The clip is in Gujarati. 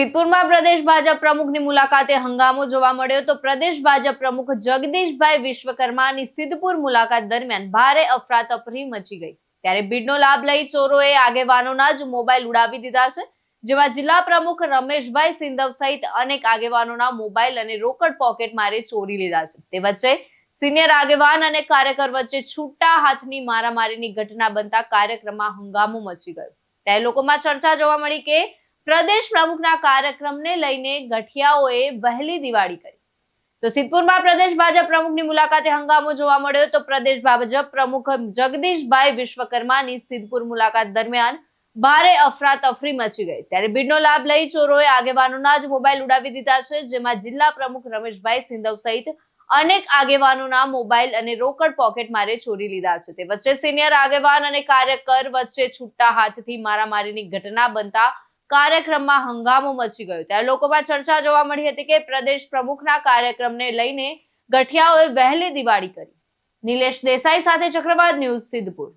સિદ્ધપુરમાં પ્રદેશ ભાજપ પ્રમુખની મુલાકાતે હંગામો જોવા મળ્યો તો પ્રદેશ ભાજપ પ્રમુખ જગદીશભાઈ વિશ્વકર્માની સિદ્ધપુર મુલાકાત દરમિયાન ભારે અફરાતફરી મચી ગઈ. ત્યારે ભીડનો લાભ લઈ ચોરોએ આગેવાનોના જ મોબાઈલ ઉડાવી દીધા છે, જેમાં જિલ્લા પ્રમુખ રમેશભાઈ સિંધવ સહિત અનેક આગેવાનોના મોબાઈલ અને રોકડ પોકેટ મારે ચોરી લીધા છે. તે વચ્ચે સિનિયર આગેવાન અને કાર્યકર વચ્ચે છૂટા હાથની મારામારીની ઘટના બનતા કાર્યક્રમમાં હંગામો મચી ગયો. ત્યારે લોકોમાં ચર્ચા જોવા મળી કે પ્રદેશ પ્રમુખના કાર્યક્રમને લઈને ગઠિયાઓએ વહેલી દિવાળી કરી. તો સિદ્ધપુરમાં પ્રદેશ ભાજપ પ્રમુખની મુલાકાતે હંગામો જોવા મળ્યો તો પ્રદેશ ભાજપ પ્રમુખ જગદીશભાઈ વિશ્વકર્માની સિદ્ધપુર મુલાકાત દરમિયાન ભારે અફરાતફરી મચી ગઈ. ત્યારે ભીડનો લાભ લઈ ચોરોએ આગેવાનોના જ મોબાઈલ ઉડાવી દીધા છે, જેમાં જિલ્લા પ્રમુખ રમેશભાઈ સિંધવ સહિત અનેક આગેવાનોના મોબાઈલ અને રોકડ પોકેટ મારે ચોરી લીધા છે. તે વચ્ચે સિનિયર આગેવાન અને કાર્યકર વચ્ચે છૂટા હાથથી મારામારીની ઘટના બનતા કાર્યક્રમમાં હંગામો મચી ગયો. ત્યારે લોકોમાં ચર્ચા જોવા મળી હતી કે પ્રદેશ પ્રમુખના કાર્યક્રમને લઈને ગઠિયાઓએ વહેલી દિવાળી કરી. નિલેશ દેસાઈ સાથે ચક્રવાત ન્યૂઝ સિદ્ધપુર.